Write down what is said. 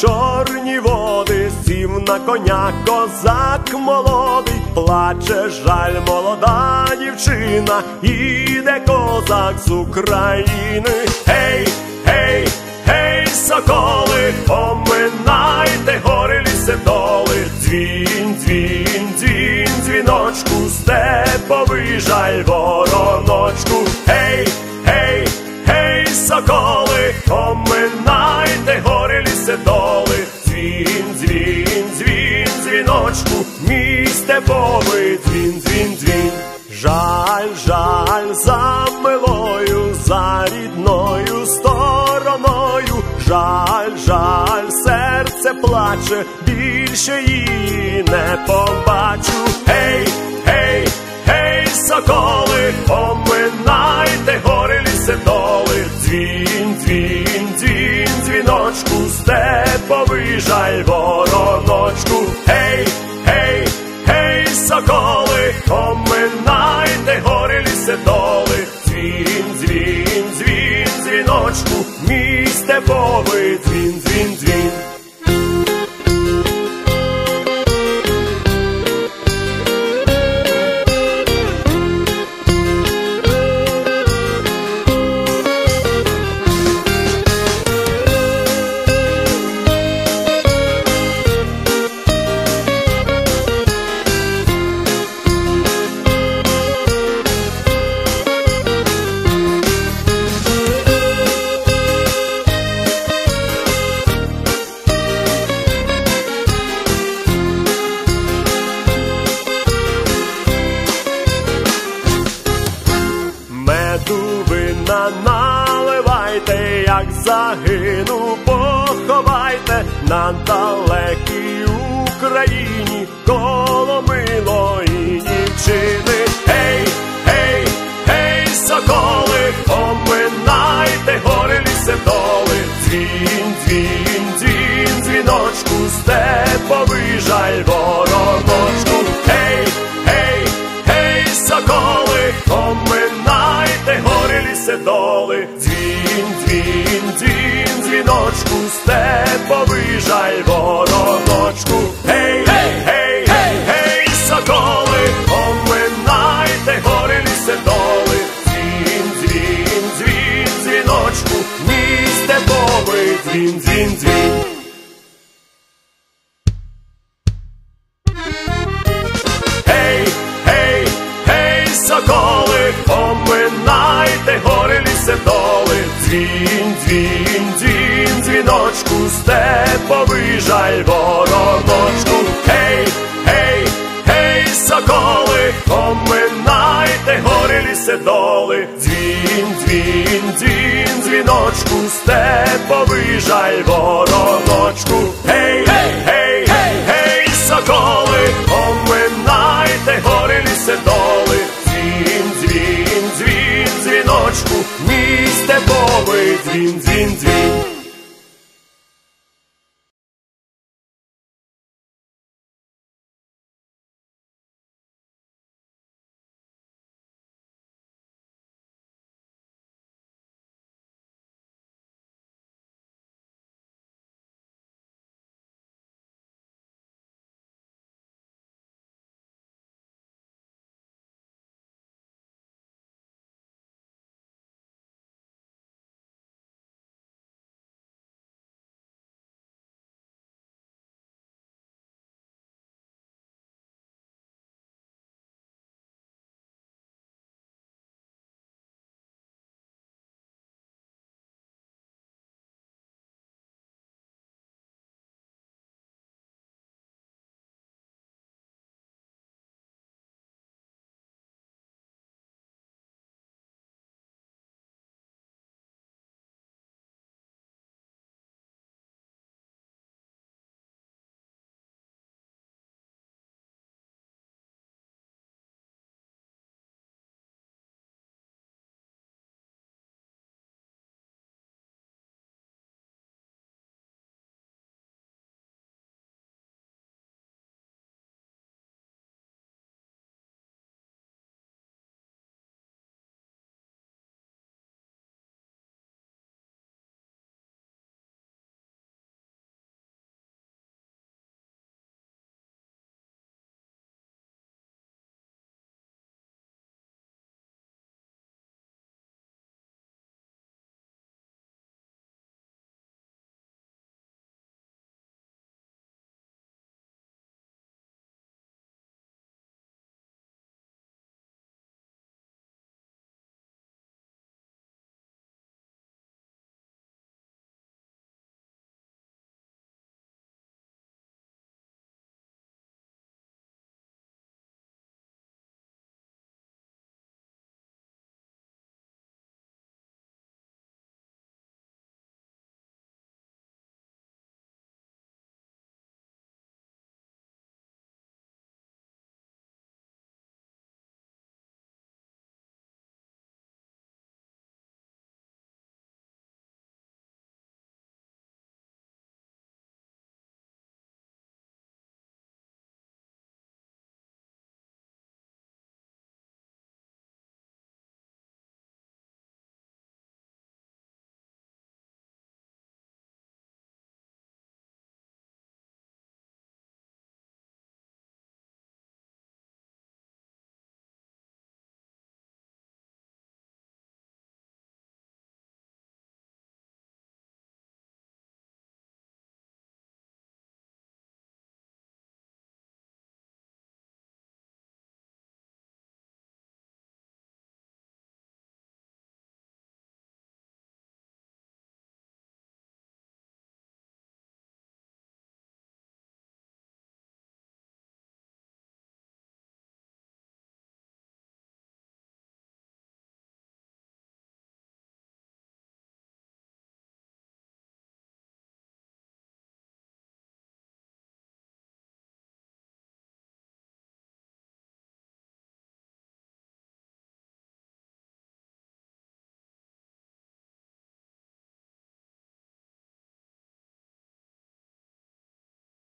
чорні води, сів на коня козак молодий, плаче жаль, молода дівчина, іде козак з України. Гей, гей, гей, соколи, поминайте гори ліси доли, дзвін, дзвін, дзвін, дзвіночку, степовий жаль, вороночку. Гей, гей, гей, соколи, поминайте жаль, жаль, серце плаче, більше її не побачу. Гей, гей, гей, соколи, поминайте гори ліси доли, дзвін, дзвін, дзвін, дзвіночку, степовий жаль, вороночку. Гей, гей, гей, соколи, поминайте дзвін, дзвін, дзвін. Наливайте, як загину, поховайте на далекій Україні коло милої дівчини. Гей, гей, гей, соколи, поминайте гори ліси доли, Дзвін, дзвін, дзвін, дзвіночку, степовий жаль вороночку. Гей, гей, гей, соколи, поминайте гори ліси доли. Дзвін, дзвін, дзвін, дзвіночку, степовий жаль вороночку. zin zin